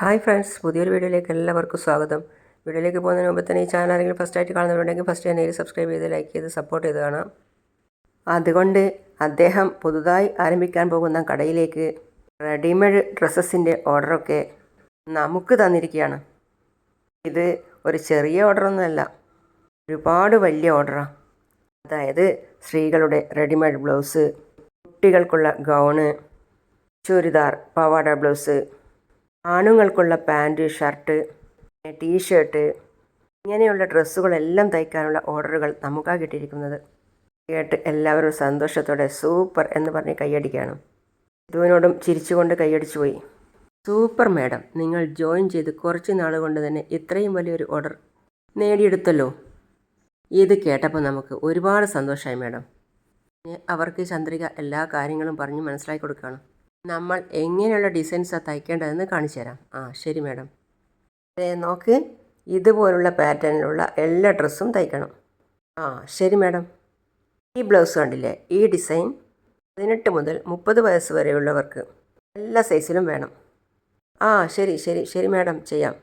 Hi friends പുതിയൊരു വീഡിയോയിലേക്ക് എല്ലാവർക്കും സ്വാഗതം. വീഡിയോയിലേക്ക് പോകുന്നതിന് മുമ്പ് തന്നെ ഈ ചാനൽ ആരെങ്കിലും ഫസ്റ്റ് ആയിട്ട് കാണുന്നവരുണ്ടെങ്കിൽ ഫസ്റ്റ് തന്നെ സബ്സ്ക്രൈബ് ചെയ്ത് ലൈക്ക് ചെയ്ത് സപ്പോർട്ട് ചെയ്ത് കാണാം. അതുകൊണ്ട് അദ്ദേഹം പുതുതായി ആരംഭിക്കാൻ പോകുന്ന കടയിലേക്ക് റെഡിമെയ്ഡ് ഡ്രസ്സസിന്റെ ഓർഡറൊക്കെ നമുക്ക് തന്നിരിക്കുകയാണ്. ഇത് ഒരു ചെറിയ ഓർഡറൊന്നുമല്ല ഒരുപാട് വലിയ ഓർഡറാണ് അതായത് സ്ത്രീകളുടെ റെഡിമെയ്ഡ് ബ്ലൗസ് കുട്ടികൾക്കുള്ള ഗൗണ് ചുരിദാർ പാവാട ബ്ലൗസ് ആണുങ്ങൾക്കുള്ള പാന്റ് ഷർട്ട് ടീഷർട്ട് ഇങ്ങനെയുള്ള ഡ്രസ്സുകളെല്ലാം തയ്ക്കാനുള്ള ഓർഡറുകൾ നമുക്കാണ് കിട്ടിയിരിക്കുന്നത്. കേട്ട് എല്ലാവരും സന്തോഷത്തോടെ സൂപ്പർ എന്ന് പറഞ്ഞ് കൈയടിക്കുകയാണ്. ഇതുവിനോടും ചിരിച്ചുകൊണ്ട് കൈയടിച്ചു പോയി. സൂപ്പർ മാഡം നിങ്ങൾ ജോയിൻ ചെയ്ത് കുറച്ച് നാൾ കൊണ്ട് തന്നെ ഇത്രയും വലിയൊരു ഓർഡർ നേടിയെടുത്തല്ലോ. ഇത് കേട്ടപ്പോൾ നമുക്ക് ഒരുപാട് സന്തോഷമായി മാഡം. അവർക്ക് ചന്ദ്രിക എല്ലാ കാര്യങ്ങളും പറഞ്ഞ് മനസ്സിലാക്കി കൊടുക്കുകയാണ്. നമ്മൾ എങ്ങനെയുള്ള ഡിസൈൻസാണ് തയ്ക്കേണ്ടതെന്ന് കാണിച്ചു തരാം. ആ ശരി മാഡം അതെ നോക്ക്. ഇതുപോലുള്ള പാറ്റേണിലുള്ള എല്ലാ ഡ്രസ്സും തയ്ക്കണം. ആ ശരി മാഡം ഈ ബ്ലൗസ് കണ്ടില്ലേ? ഈ ഡിസൈൻ പതിനെട്ട് മുതൽ മുപ്പത് വയസ്സ് വരെയുള്ളവർക്ക് എല്ലാ സൈസിലും വേണം. ആ ശരി ശരി ശരി മാഡം ചെയ്യാം.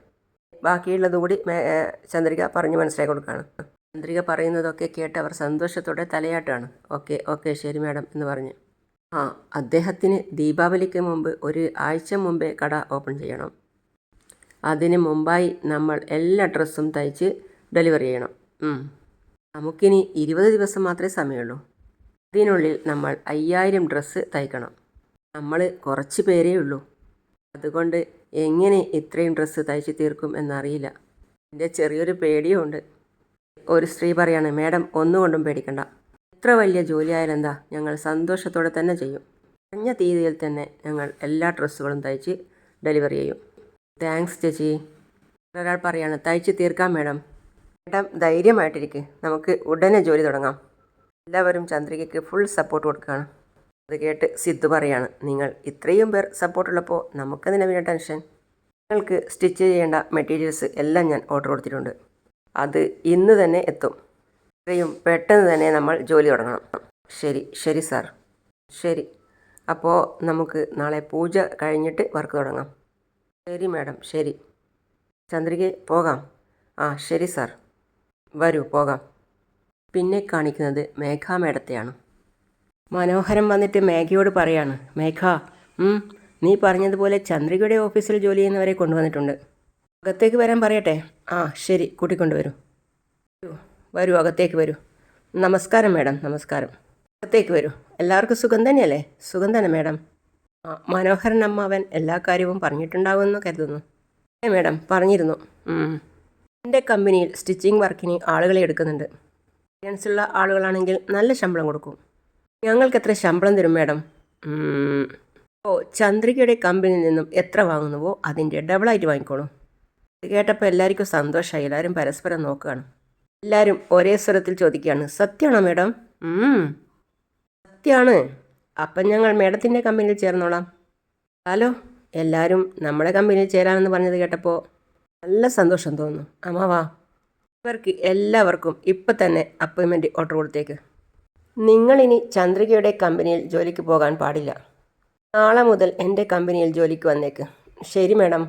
ബാക്കിയുള്ളത് കൂടി മേ- ചന്ദ്രിക പറഞ്ഞ് മനസ്സിലാക്കി കൊടുക്കുകയാണ് ചന്ദ്രിക പറയുന്നതൊക്കെ കേട്ട് അവർ സന്തോഷത്തോടെ തലയാട്ടാണ്. ഓക്കെ ഓക്കെ ശരി മാഡം എന്ന് പറഞ്ഞ്. ആ അദ്ദേഹത്തിന് ദീപാവലിക്ക് മുമ്പ് ഒരു ആഴ്ച മുമ്പേ കട ഓപ്പൺ ചെയ്യണം. അതിന് മുമ്പായി നമ്മൾ എല്ലാ ഡ്രസ്സും തയ്ച്ച് ഡെലിവറി ചെയ്യണം. നമുക്കിനി ഇരുപത് ദിവസം മാത്രമേ സമയമുള്ളൂ. ഇതിനുള്ളിൽ നമ്മൾ അയ്യായിരം ഡ്രസ്സ് തയ്ക്കണം. നമ്മൾ കുറച്ച് പേരേ ഉള്ളൂ. അതുകൊണ്ട് എങ്ങനെ ഇത്രയും ഡ്രസ്സ് തയ്ച്ച് തീർക്കും എന്നറിയില്ല. എന്റെ ചെറിയൊരു പേടിയുമുണ്ട് ഒരു സ്ത്രീ പറയാണ് മേഡം ഒന്നുകൊണ്ടും പേടിക്കണ്ട. എത്ര വലിയ ജോലിയായാലും എന്താ ഞങ്ങൾ സന്തോഷത്തോടെ തന്നെ ചെയ്യും. കഴിഞ്ഞ തീയതിയിൽ തന്നെ ഞങ്ങൾ എല്ലാ ഡ്രസ്സുകളും തയ്ച്ച് ഡെലിവറി ചെയ്യും. താങ്ക്സ് ചേച്ചി. ഒരാൾ പറയാണ് തയ്ച്ച് തീർക്കാം മേഡം. മേഡം ധൈര്യമായിട്ടിരിക്കുക നമുക്ക് ഉടനെ ജോലി തുടങ്ങാം. എല്ലാവരും ചന്ദ്രികയ്ക്ക് ഫുൾ സപ്പോർട്ട് കൊടുക്കുകയാണ്. അത് കേട്ട് സിദ്ധു പറയാണ് നിങ്ങൾ ഇത്രയും പേർ സപ്പോർട്ടുള്ളപ്പോൾ നമുക്കതിനെ പിന്നെ ടെൻഷൻ നിങ്ങൾക്ക് സ്റ്റിച്ച് ചെയ്യേണ്ട മെറ്റീരിയൽസ് എല്ലാം ഞാൻ ഓർഡർ കൊടുത്തിട്ടുണ്ട്. അത് ഇന്ന് തന്നെ എത്തും. ഇത്രയും പെട്ടെന്ന് തന്നെ നമ്മൾ ജോലി തുടങ്ങണം. ശരി ശരി സാർ. ശരി. അപ്പോൾ നമുക്ക് നാളെ പൂജ കഴിഞ്ഞിട്ട് വർക്ക് തുടങ്ങാം. ശരി മാഡം ശരി. ചന്ദ്രികെ പോകാം. ആ ശരി സാർ. വരൂ പോകാം. പിന്നെ കാണിക്കുന്നത് മേഘ മേഡത്തെയാണ്. മനോഹരം വന്നിട്ട് മേഘയോട് പറയാണ് മേഘ നീ പറഞ്ഞതുപോലെ ചന്ദ്രികയുടെ ഓഫീസിൽ ജോലി ചെയ്യുന്നവരെ കൊണ്ടുവന്നിട്ടുണ്ട്. അകത്തേക്ക് വരാൻ പറയട്ടെ? ആ ശരി കൂട്ടിക്കൊണ്ടുവരൂ. വരൂ, അകത്തേക്ക് വരൂ. നമസ്കാരം മാഡം നമസ്കാരം. അകത്തേക്ക് വരൂ. എല്ലാവർക്കും സുഖം തന്നെയല്ലേ? സുഖം തന്നെ മാഡം. മനോഹരൻ അമ്മാവൻ എല്ലാ കാര്യവും പറഞ്ഞിട്ടുണ്ടാവുമെന്ന് കരുതുന്നു. ഏ മാഡം? പറഞ്ഞിരുന്നു. എന്റെ കമ്പനിയിൽ സ്റ്റിച്ചിങ് വർക്കിന് ആളുകളെ എടുക്കുന്നുണ്ട്. എക്സ്പീരിയൻസ് ഉള്ള ആളുകളാണെങ്കിൽ നല്ല ശമ്പളം കൊടുക്കും. ഞങ്ങൾക്ക് എത്ര ശമ്പളം തരും മാഡം? ഓ ചന്ദ്രികയുടെ കമ്പനിയിൽ നിന്നും എത്ര വാങ്ങുന്നുവോ അതിന്റെ ഡബിളായിട്ട് വാങ്ങിക്കോളൂ. ഇത് കേട്ടപ്പോൾ എല്ലാവർക്കും സന്തോഷമായി. എല്ലാവരും പരസ്പരം നോക്കുകയാണ്. എല്ലാവരും ഒരേ സ്വരത്തിൽ ചോദിക്കുകയാണ് സത്യമാണോ മേഡം. സത്യമാണ് അപ്പം ഞങ്ങൾ മേഡത്തിന്റെ കമ്പനിയിൽ ചേർന്നോളാം. ഹലോ എല്ലാവരും നമ്മുടെ കമ്പനിയിൽ ചേരാമെന്ന് പറഞ്ഞത് കേട്ടപ്പോൾ നല്ല സന്തോഷം തോന്നുന്നു. അമ്മാവാ ഇവർക്ക് എല്ലാവർക്കും ഇപ്പം തന്നെ അപ്പോയിൻമെന്റ് ഓർഡർ കൊടുത്തേക്ക്. നിങ്ങളിനി ചന്ദ്രികയുടെ കമ്പനിയിൽ ജോലിക്ക് പോകാൻ പാടില്ല. നാളെ മുതൽ എന്റെ കമ്പനിയിൽ ജോലിക്ക് വന്നേക്ക്. ശരി മേഡം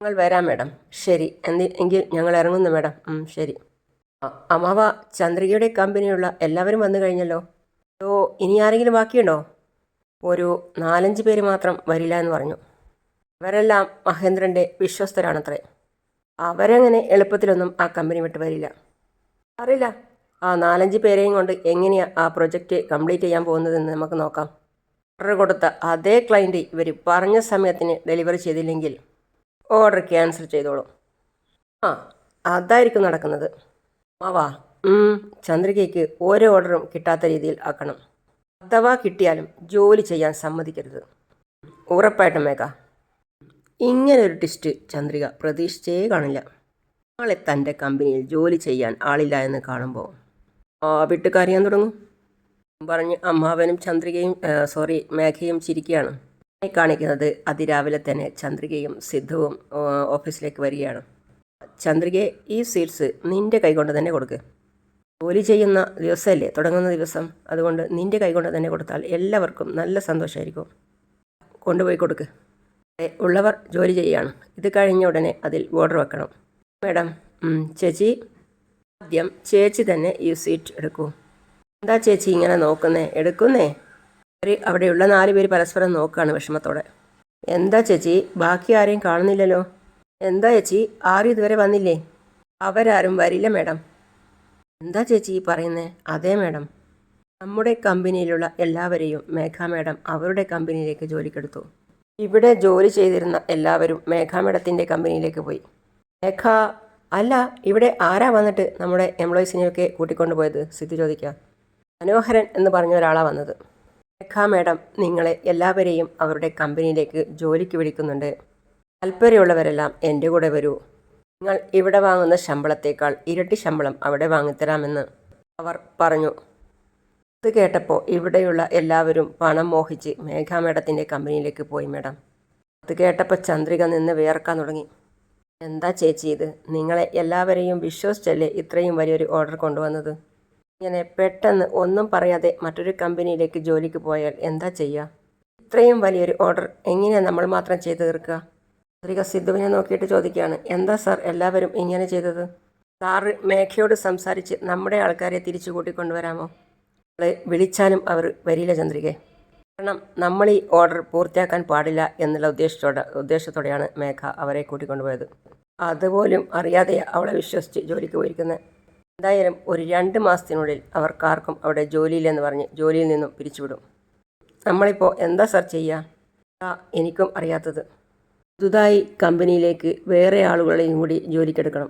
ഞങ്ങൾ വരാം മേഡം. ശരി എന്തി എങ്കിൽ ഞങ്ങൾ ഇറങ്ങുന്നു മേഡം. ശരി. അമ്മാവ ചന്ദ്രികയുടെ കമ്പനിയുള്ള എല്ലാവരും വന്നു കഴിഞ്ഞല്ലോ. ഓ ഇനി ആരെങ്കിലും ബാക്കിയുണ്ടോ? ഒരു നാലഞ്ച് പേര് മാത്രം വരില്ല എന്ന് പറഞ്ഞു. അവരെല്ലാം മഹേന്ദ്രന്റെ വിശ്വസ്തരാണത്രേ. അവരങ്ങനെ എളുപ്പത്തിലൊന്നും ആ കമ്പനി വിട്ട് വരില്ല. അറിയില്ല. ആ നാലഞ്ച് പേരെയും കൊണ്ട് എങ്ങനെയാണ് ആ പ്രൊജക്റ്റ് കംപ്ലീറ്റ് ചെയ്യാൻ പോകുന്നതെന്ന് നമുക്ക് നോക്കാം. ഓർഡർ കൊടുത്ത അതേ ക്ലയന്റ് ഇവർ പറഞ്ഞ സമയത്തിന് ഡെലിവറി ചെയ്തില്ലെങ്കിൽ ഓർഡർ ക്യാൻസൽ ചെയ്തോളും. ആ അതായിരിക്കും നടക്കുന്നത്. മാവാ ചന്ദ്രികയ്ക്ക് ഓരോ ഓർഡറും കിട്ടാത്ത രീതിയിൽ ആക്കണം. അഥവാ കിട്ടിയാലും ജോലി ചെയ്യാൻ സമ്മതിക്കരുത്. ഉറപ്പായിട്ടും മേഘ. ഇങ്ങനൊരു ട്വിസ്റ്റ് ചന്ദ്രിക പ്രതീക്ഷിച്ചേ കാണില്ല. നാളെ തന്റെ കമ്പനിയിൽ ജോലി ചെയ്യാൻ ആളില്ല എന്ന് കാണുമ്പോൾ ആ വിട്ട് കരയാൻ തുടങ്ങും. പറഞ്ഞ് അമ്മാവനും ചന്ദ്രികയും സോറി മേഘയും ചിരിക്കുകയാണ്. കാണിക്കുന്നത് അതിരാവിലെ തന്നെ ചന്ദ്രികയും സിദ്ധുവും ഓഫീസിലേക്ക് വരികയാണ്. ചന്ദ്രികയെ ഈ സീറ്റ്സ് നിന്റെ കൈകൊണ്ട് തന്നെ കൊടുക്ക്. ജോലി ചെയ്യുന്ന ദിവസമല്ലേ? തുടങ്ങുന്ന ദിവസം. അതുകൊണ്ട് നിന്റെ കൈകൊണ്ട് തന്നെ കൊടുത്താൽ എല്ലാവർക്കും നല്ല സന്തോഷമായിരിക്കും കൊണ്ടുപോയി കൊടുക്ക്. ഉള്ളവർ ജോലി ചെയ്യുകയാണ്. ഇത് കഴിഞ്ഞ ഉടനെ അതിൽ ഓർഡർ വെക്കണം. മേഡം ചേച്ചി ആദ്യം ചേച്ചി തന്നെ ഈ സീറ്റ് എടുക്കൂ. എന്താ ചേച്ചി ഇങ്ങനെ നോക്കുന്നേ? എടുക്കുന്നേ? അവിടെയുള്ള നാല് പേര് പരസ്പരം നോക്കുകയാണ് വിഷമത്തോടെ. എന്താ ചേച്ചി? ബാക്കി ആരെയും കാണുന്നില്ലല്ലോ? എന്താ ചേച്ചി? ആരും ഇതുവരെ വന്നില്ലേ? അവരാരും വരില്ല മേഡം. എന്താ ചേച്ചി പറയുന്നേ? അതെ മേഡം. നമ്മുടെ കമ്പനിയിലുള്ള എല്ലാവരെയും മേഘ മേഡം അവരുടെ കമ്പനിയിലേക്ക് ജോലിക്കെടുത്തു. ഇവിടെ ജോലി ചെയ്തിരുന്ന എല്ലാവരും മേഘ മേഡത്തിന്റെ കമ്പനിയിലേക്ക് പോയി. മേഘ അല്ല ഇവിടെ ആരാ വന്നിട്ട് നമ്മുടെ എംപ്ലോയീസിനെയൊക്കെ കൂട്ടിക്കൊണ്ടു പോയത്? സിദ്ധു ചോദിക്കുക മനോഹരൻ എന്ന് പറഞ്ഞ ഒരാളാണ് വന്നത്. മേഘ മേഡം നിങ്ങളെ എല്ലാവരെയും അവരുടെ കമ്പനിയിലേക്ക് ജോലിക്ക് വിളിക്കുന്നുണ്ട്. താല്പര്യമുള്ളവരെല്ലാം എന്റെ കൂടെ വരൂ. നിങ്ങൾ ഇവിടെ വാങ്ങുന്ന ശമ്പളത്തേക്കാൾ ഇരട്ടി ശമ്പളം അവിടെ വാങ്ങിത്തരാമെന്ന് അവർ പറഞ്ഞു. ഇത് കേട്ടപ്പോൾ ഇവിടെയുള്ള എല്ലാവരും പണം മോഹിച്ച് മേഘാ മേഡത്തിന്റെ കമ്പനിയിലേക്ക് പോയി മേഡം. അത് കേട്ടപ്പോൾ ചന്ദ്രിക നിന്ന് വിയർക്കാൻ തുടങ്ങി. എന്താ ചേച്ചി ഇത്? നിങ്ങളെ എല്ലാവരെയും വിശ്വസിച്ചല്ലേ ഇത്രയും വലിയൊരു ഓർഡർ കൊണ്ടുവന്നത്? ഇങ്ങനെ പെട്ടെന്ന് ഒന്നും പറയാതെ മറ്റൊരു കമ്പനിയിലേക്ക് ജോലിക്ക് പോയാൽ എന്താ ചെയ്യുക ഇത്രയും വലിയൊരു ഓർഡർ എങ്ങനെയാണ് നമ്മൾ മാത്രം ചെയ്തു തീർക്കുക? ചന്ദ്രിക സിദ്ധുവിനെ നോക്കിയിട്ട് ചോദിക്കുകയാണ് എന്താ സാർ എല്ലാവരും ഇങ്ങനെ ചെയ്തത്? സാറ് മേഘയോട് സംസാരിച്ച് നമ്മുടെ ആൾക്കാരെ തിരിച്ചു കൂട്ടിക്കൊണ്ടുവരാമോ? അവളെ വിളിച്ചാലും അവർ വരില്ല ചന്ദ്രികെ. കാരണം നമ്മൾ ഈ ഓർഡർ പൂർത്തിയാക്കാൻ പാടില്ല എന്നുള്ള ഉദ്ദേശത്തോടെ ഉദ്ദേശത്തോടെയാണ് മേഘ അവരെ കൂട്ടിക്കൊണ്ടുപോയത്. അതുപോലും അറിയാതെ അവളെ വിശ്വസിച്ച് ജോലിക്ക് പോയിരിക്കുന്നത് എന്തായാലും ഒരു രണ്ട് മാസത്തിനുള്ളിൽ അവർക്കാർക്കും അവിടെ ജോലിയില്ലെന്ന് പറഞ്ഞ് ജോലിയിൽ നിന്നും പിരിച്ചുവിടും. നമ്മളിപ്പോൾ എന്താ സാർ ചെയ്യുക എനിക്കും അറിയാത്തത്. പുതുതായി കമ്പനിയിലേക്ക് വേറെ ആളുകളെയും കൂടി ജോലിക്കെടുക്കണം.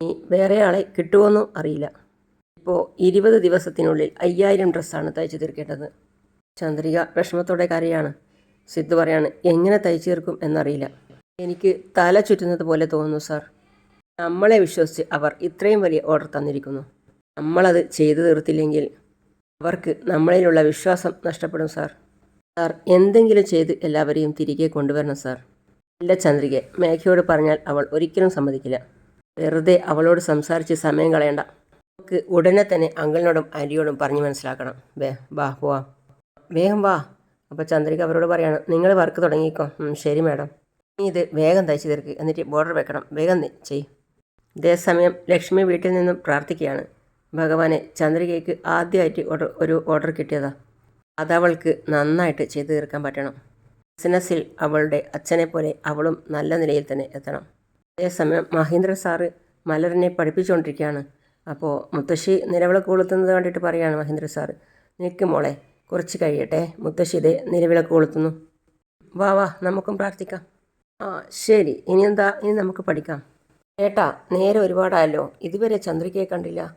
ഇനി വേറെ ആളെ കിട്ടുമോന്നും അറിയില്ല. ഇപ്പോൾ ഇരുപത് ദിവസത്തിനുള്ളിൽ അയ്യായിരം ഡ്രസ്സാണ് തയ്ച്ചു തീർക്കേണ്ടത്. ചന്ദ്രിക വിഷമത്തോടെ കരയാണ്. സിദ്ധു പറയാണ് എങ്ങനെ തയ്ച്ചു തീർക്കും എന്നറിയില്ല. എനിക്ക് തല ചുറ്റുന്നത് പോലെ തോന്നുന്നു സാർ. നമ്മളെ വിശ്വസിച്ച് അവർ ഇത്രയും വലിയ ഓർഡർ തന്നിരിക്കുന്നു. നമ്മളത് ചെയ്തു തീർത്തില്ലെങ്കിൽ അവർക്ക് നമ്മളിലുള്ള വിശ്വാസം നഷ്ടപ്പെടും സാർ. സാർ എന്തെങ്കിലും ചെയ്ത് എല്ലാവരെയും തിരികെ കൊണ്ടുവരണം സാർ. ഇല്ല ചന്ദ്രികെ. മേഘയോട് പറഞ്ഞാൽ അവൾ ഒരിക്കലും സമ്മതിക്കില്ല. വെറുതെ അവളോട് സംസാരിച്ച് സമയം കളയണ്ട. നമുക്ക് ഉടനെ തന്നെ അങ്കിളിനോടും ആന്റിയോടും പറഞ്ഞു മനസ്സിലാക്കണം. വേ വാ പോവാ. വേഗം വാ. അപ്പോൾ ചന്ദ്രിക അവരോട് പറയാണ് നിങ്ങൾ വർക്ക് തുടങ്ങിക്കോ. ശരി മാഡം. നീ ഇത് വേഗം തയ്ച്ചു തീർക്ക്. എന്നിട്ട് ബോർഡർ വെക്കണം. വേഗം ചെയ് ഇതേസമയം ലക്ഷ്മി വീട്ടിൽ നിന്നും പ്രാർത്ഥിക്കുകയാണ്. ഭഗവാനെ ചന്ദ്രികയ്ക്ക് ആദ്യമായിട്ട് ഒരു ഓർഡർ കിട്ടിയതാ. അതവൾക്ക് നന്നായിട്ട് ചെയ്തു തീർക്കാൻ പറ്റണം. ബിസിനസ്സിൽ അവളുടെ അച്ഛനെ പോലെ അവളും നല്ല നിലയിൽ തന്നെ എത്തണം. അതേസമയം മഹേന്ദ്ര സാറ് മലറിനെ പഠിപ്പിച്ചുകൊണ്ടിരിക്കുകയാണ്. അപ്പോൾ മുത്തശ്ശി നിലവിളക്ക് കൊളുത്തുന്നത് കണ്ടിട്ട് പറയാണ് മഹേന്ദ്ര സാറ്. നിൽക്ക് മോളെ കുറച്ച് കഴിയട്ടെ. മുത്തശ്ശി ഇതേ നിലവിളക്ക് കൊളുത്തുന്നു. വാ വാ നമുക്കും പ്രാർത്ഥിക്കാം. ആ ശരി. ഇനി എന്താ? ഇനി നമുക്ക് പഠിക്കാം. ഏട്ടാ നേരെ ഒരുപാടായല്ലോ. ഇതുവരെ ചന്ദ്രികയെ കണ്ടില്ല.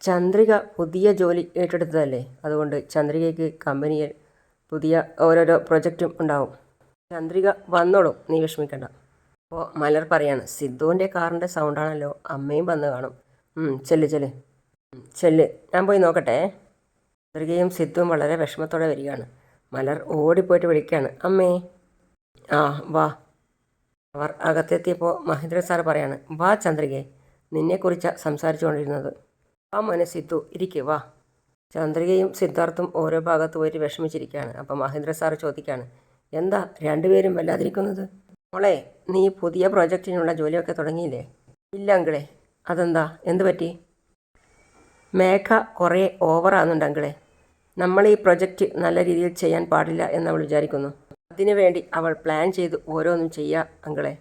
ചന്ദ്രിക പുതിയ ജോലി ഏറ്റെടുത്തതല്ലേ? അതുകൊണ്ട് ചന്ദ്രികയ്ക്ക് കമ്പനിയിൽ പുതിയ ഓരോരോ പ്രൊജക്റ്റും ഉണ്ടാവും. ചന്ദ്രിക വന്നോളും നീ വിഷമിക്കണ്ട. അപ്പോൾ മലർ പറയാണ് സിദ്ധുവിന്റെ കാറിന്റെ സൗണ്ടാണല്ലോ അമ്മയും വന്ന് കാണും. ചെല്ല് ചെല്ല്. ചെല്ല്. ഞാൻ പോയി നോക്കട്ടെ. ചന്ദ്രികയും സിദ്ധുവും വളരെ വിഷമത്തോടെ വരികയാണ്. മലർ ഓടിപ്പോയിട്ട് വിളിക്കുകയാണ് അമ്മേ. ആ വാ. അവർ അകത്തെത്തിയപ്പോൾ മഹേന്ദ്ര സാർ പറയാണ് വാ ചന്ദ്രികെ നിന്നെക്കുറിച്ചാണ് സംസാരിച്ചുകൊണ്ടിരുന്നത്. ആ മോനെ സിദ്ധു ഇരിക്കുക വാ. ചന്ദ്രികയും സിദ്ധാർത്ഥും ഓരോ ഭാഗത്ത് പോയിട്ട് വിഷമിച്ചിരിക്കുകയാണ്. അപ്പം മഹേന്ദ്ര സാർ ചോദിക്കുകയാണ് എന്താ രണ്ടുപേരും വല്ലാതിരിക്കുന്നത്? മോളെ നീ പുതിയ പ്രോജക്റ്റിനുള്ള ജോലിയൊക്കെ തുടങ്ങിയില്ലേ? ഇല്ല അങ്കിളെ. അതെന്താ? എന്ത് പറ്റി? മേഘ കുറേ ഓവറാകുന്നുണ്ട് അങ്കിളെ. നമ്മൾ ഈ പ്രൊജക്റ്റ് നല്ല രീതിയിൽ ചെയ്യാൻ പാടില്ല എന്ന് അവൾ വിചാരിക്കുന്നു. അതിനുവേണ്ടി അവൾ പ്ലാൻ ചെയ്ത് ഓരോന്നും ചെയ്യുക അങ്കിളെ.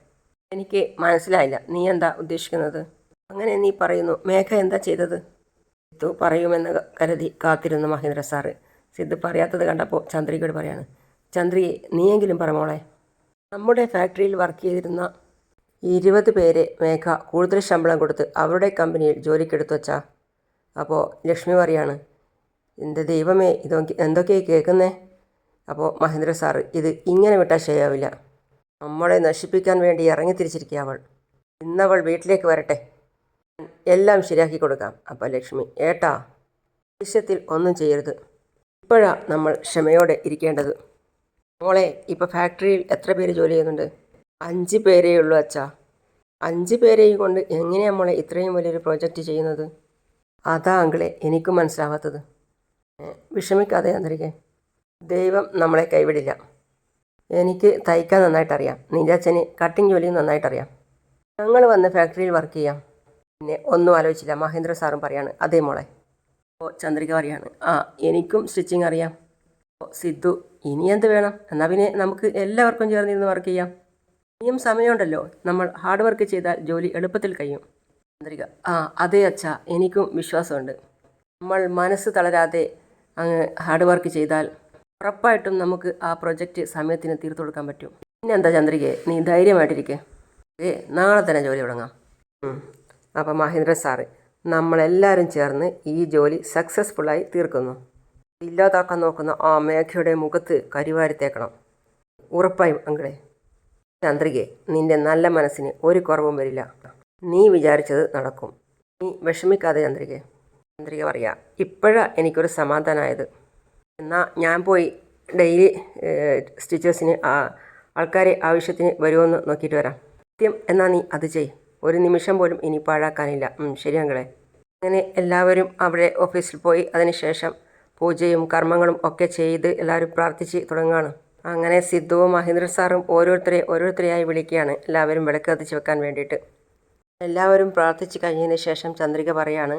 എനിക്ക് മനസ്സിലായില്ല. നീ എന്താ ഉദ്ദേശിക്കുന്നത്? അങ്ങനെ നീ പറയുന്നു. മേഘ എന്താ ചെയ്തത്? സിദ്ധു പറയുമെന്ന് കരുതി കാത്തിരുന്ന മഹേന്ദ്ര സാറ്. സിദ്ധു പറയാത്തത് കണ്ടപ്പോൾ ചന്ദ്രികയോട് പറയാണ് ചന്ദ്രി നീയെങ്കിലും പറ മോളെ. നമ്മുടെ ഫാക്ടറിയിൽ വർക്ക് ചെയ്തിരുന്ന ഇരുപത് പേരെ മേഘ കൂടുതൽ ശമ്പളം കൊടുത്ത് അവരുടെ കമ്പനിയിൽ ജോലിക്കെടുത്തു വച്ചാ? അപ്പോൾ ലക്ഷ്മി പറയാണ് എന്റെ ദൈവമേ ഇതൊക്കെ എന്തൊക്കെയായി കേൾക്കുന്നേ? അപ്പോൾ മഹേന്ദ്ര സാറ് ഇത് ഇങ്ങനെ വിട്ടാൽ ശരിയാവില്ല. നമ്മളെ നശിപ്പിക്കാൻ വേണ്ടി ഇറങ്ങി തിരിച്ചിരിക്കുക അവൾ. ഇന്നവൾ വീട്ടിലേക്ക് വരട്ടെ. എല്ലാം ശരിയാക്കി കൊടുക്കാം. അപ്പോൾ ലക്ഷ്മി ഏട്ടാ ദേഷ്യത്തിൽ ഒന്നും ചെയ്യരുത്. ഇപ്പോഴാ നമ്മൾ ക്ഷമയോടെ ഇരിക്കേണ്ടത്. മോളെ ഇപ്പോൾ ഫാക്ടറിയിൽ എത്ര പേര് ജോലി ചെയ്യുന്നുണ്ട്? അഞ്ച് പേരേ ഉള്ളൂ അച്ഛാ. അഞ്ച് പേരെയും കൊണ്ട് എങ്ങനെയാണ് മോളെ ഇത്രയും വലിയൊരു പ്രോജക്റ്റ് ചെയ്യുന്നത്? അതാ അങ്കിളെ എനിക്കും മനസ്സിലാവാത്തത്. വിഷമിക്കാതെ അന്തരിക്കേ. ദൈവം നമ്മളെ കൈവിടില്ല. എനിക്ക് തയ്ക്കാൻ നന്നായിട്ടറിയാം. നിന്റെ അച്ഛന് കട്ടിങ് ജോലിയും നന്നായിട്ടറിയാം. ഞങ്ങൾ വന്ന് ഫാക്ടറിയിൽ വർക്ക് ചെയ്യാം. പിന്നെ ഒന്നും ആലോചിച്ചില്ല. മഹേന്ദ്ര സാറും പറയാണ് അതേ മോളെ. അപ്പോൾ ചന്ദ്രിക പറയാണ് ആ എനിക്കും സ്റ്റിച്ചിങ് അറിയാം. അപ്പോൾ സിദ്ധു ഇനി എന്ത് വേണം? എന്നാൽ പിന്നെ നമുക്ക് എല്ലാവർക്കും ചേർന്നിരുന്ന് വർക്ക് ചെയ്യാം. ഇനിയും സമയമുണ്ടല്ലോ. നമ്മൾ ഹാർഡ് വർക്ക് ചെയ്താൽ ജോലി എളുപ്പത്തിൽ കഴിയും. ചന്ദ്രിക ആ അതേ അച്ഛ എനിക്കും വിശ്വാസമുണ്ട്. നമ്മൾ മനസ്സ് തളരാതെ അങ്ങ് ഹാർഡ് വർക്ക് ചെയ്താൽ ഉറപ്പായിട്ടും നമുക്ക് ആ പ്രൊജക്റ്റ് സമയത്തിന് തീർത്തു കൊടുക്കാൻ പറ്റും. പിന്നെന്താ ചന്ദ്രികയെ നീ ധൈര്യമായിട്ടിരിക്കേ. ഏ നാളെ തന്നെ ജോലി തുടങ്ങാം. ഉം. അപ്പം മഹേന്ദ്ര സാറ് നമ്മളെല്ലാവരും ചേർന്ന് ഈ ജോലി സക്സസ്ഫുള്ളായി തീർക്കുന്നു. ഇല്ലാതാക്കാൻ നോക്കുന്ന ആ മേഘയുടെ മുഖത്ത് കരിവാരിത്തേക്കണം. ഉറപ്പായും അങ്കിളെ. ചന്ദ്രികെ നിന്റെ നല്ല മനസ്സിന് ഒരു കുറവും വരില്ല. നീ വിചാരിച്ചത് നടക്കും. നീ വിഷമിക്കാതെ ചന്ദ്രികെ. ചന്ദ്രിക പറയാ ഇപ്പോഴാ എനിക്കൊരു സമാധാനമായത് എന്നാൽ ഞാൻ പോയി ഡെയിലി സ്റ്റിച്ചേഴ്സിന് ആൾക്കാരെ ആവശ്യത്തിന് വരുമെന്ന് നോക്കിയിട്ട് വരാം. സത്യം എന്നാൽ നീ അത് ചെയ്. ഒരു നിമിഷം പോലും ഇനി പാഴാക്കാനില്ല. ശരിയാങ്കളെ അങ്ങനെ എല്ലാവരും അവിടെ ഓഫീസിൽ പോയി. അതിനുശേഷം പൂജയും കർമ്മങ്ങളും ഒക്കെ ചെയ്ത് എല്ലാവരും പ്രാർത്ഥിച്ച് തുടങ്ങുകയാണ്. അങ്ങനെ സിദ്ധുവും മഹേന്ദ്ര സാറും ഓരോരുത്തരെ ഓരോരുത്തരെയായി വിളിക്കുകയാണ്. എല്ലാവരും വിളക്ക് കത്തിച്ച് വെക്കാൻ വേണ്ടിയിട്ട്. എല്ലാവരും പ്രാർത്ഥിച്ച് കഴിഞ്ഞതിന് ശേഷം ചന്ദ്രിക പറയാണ്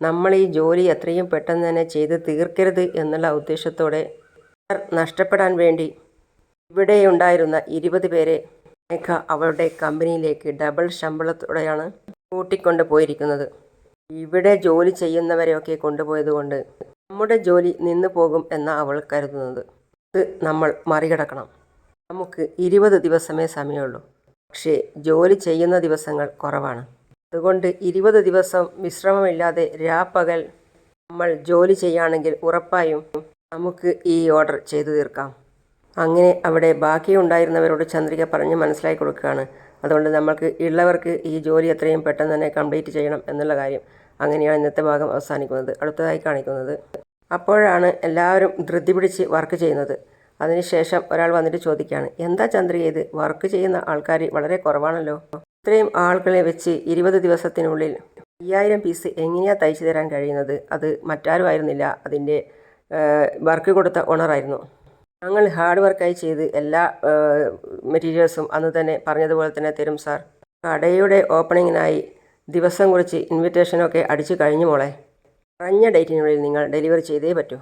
നമ്മൾ ഈ ജോലി എത്രയും പെട്ടെന്ന് തന്നെ ചെയ്ത് തീർക്കരുത് എന്നുള്ള ഉദ്ദേശത്തോടെ നഷ്ടപ്പെടാൻ വേണ്ടി ഇവിടെ ഉണ്ടായിരുന്ന ഇരുപത് പേരെ മേഘ അവളുടെ കമ്പനിയിലേക്ക് ഡബിൾ ശമ്പളത്തോടെയാണ് കൂട്ടിക്കൊണ്ട് പോയിരിക്കുന്നത്. ഇവിടെ ജോലി ചെയ്യുന്നവരെയൊക്കെ കൊണ്ടുപോയതുകൊണ്ട് നമ്മുടെ ജോലി നിന്നു പോകും എന്ന അവൾ കരുതുന്നത്. ഇത് നമ്മൾ മറികടക്കണം. നമുക്ക് ഇരുപത് ദിവസമേ സമയമുള്ളൂ. പക്ഷേ ജോലി ചെയ്യുന്ന ദിവസങ്ങൾ കുറവാണ്. അതുകൊണ്ട് ഇരുപത് ദിവസം വിശ്രമമില്ലാതെ രാപ്പകൽ നമ്മൾ ജോലി ചെയ്യുകയാണെങ്കിൽ ഉറപ്പായും നമുക്ക് ഈ ഓർഡർ ചെയ്തു തീർക്കാം. അങ്ങനെ അവിടെ ബാക്കിയുണ്ടായിരുന്നവരോട് ചന്ദ്രിക പറഞ്ഞ് മനസ്സിലാക്കി കൊടുക്കുകയാണ്. അതുകൊണ്ട് നമ്മൾക്ക് ഉള്ളവർക്ക് ഈ ജോലി എത്രയും പെട്ടെന്ന് തന്നെ കംപ്ലീറ്റ് ചെയ്യണം എന്നുള്ള കാര്യം അങ്ങനെയാണ് ഇന്നത്തെ ഭാഗം അവസാനിക്കുന്നത്. അടുത്തതായി കാണിക്കുന്നത്. അപ്പോഴാണ് എല്ലാവരും ധൃതി പിടിച്ച് വർക്ക് ചെയ്യുന്നത്. അതിനുശേഷം ഒരാൾ വന്നിട്ട് ചോദിക്കുകയാണ് എന്താ ചന്ദ്രിക ഇത്? വർക്ക് ചെയ്യുന്ന ആൾക്കാർ വളരെ കുറവാണല്ലോ. ഇത്രയും ആളുകളെ വെച്ച് ഇരുപത് ദിവസത്തിനുള്ളിൽ അയ്യായിരം പീസ് എങ്ങനെയാണ് തയ്ച്ചു തരാൻ കഴിയുന്നത്? അത് മറ്റാരും ആയിരുന്നില്ല അതിന്റെ വർക്ക് കൊടുത്ത ഓണറായിരുന്നു ഞങ്ങൾ ഹാർഡ് വർക്കായി ചെയ്ത് എല്ലാ മെറ്റീരിയൽസും അന്ന് തന്നെ പറഞ്ഞതുപോലെ തന്നെ തരും സാർ. കടയുടെ ഓപ്പണിങ്ങിനായി ദിവസം കുറിച്ച് ഇൻവിറ്റേഷനൊക്കെ അടിച്ചു കഴിഞ്ഞു മോളെ. പറഞ്ഞ ഡേറ്റിനുള്ളിൽ നിങ്ങൾ ഡെലിവറി ചെയ്തേ പറ്റൂ.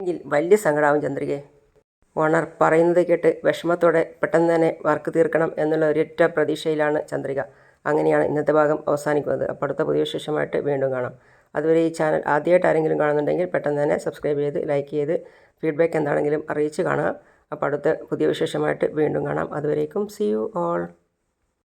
എങ്കിൽ വലിയ സങ്കടാവും ചന്ദ്രികയെ ഓണർ പറയുന്നത് കേട്ട് വിഷമത്തോടെ പെട്ടെന്ന് തന്നെ വർക്ക് തീർക്കണം എന്നുള്ള ഒരൊറ്റ പ്രതീക്ഷയിലാണ് ചന്ദ്രിക. അങ്ങനെയാണ് ഇന്നത്തെ ഭാഗം അവസാനിക്കുന്നത്. അപ്പോൾ അടുത്ത പുതിയ വിശേഷമായിട്ട് വീണ്ടും കാണാം. അതുവരെ ഈ ചാനൽ ആദ്യമായിട്ട് ആരെങ്കിലും കാണുന്നുണ്ടെങ്കിൽ പെട്ടെന്ന് തന്നെ സബ്സ്ക്രൈബ് ചെയ്ത് ലൈക്ക് ചെയ്ത് ഫീഡ്ബാക്ക് എന്താണെങ്കിലും അറിയിച്ച് കാണുക. അപ്പോൾ അടുത്ത പുതിയ വിശേഷമായിട്ട് വീണ്ടും കാണാം. അതുവരേക്കും സി യു ഓൾ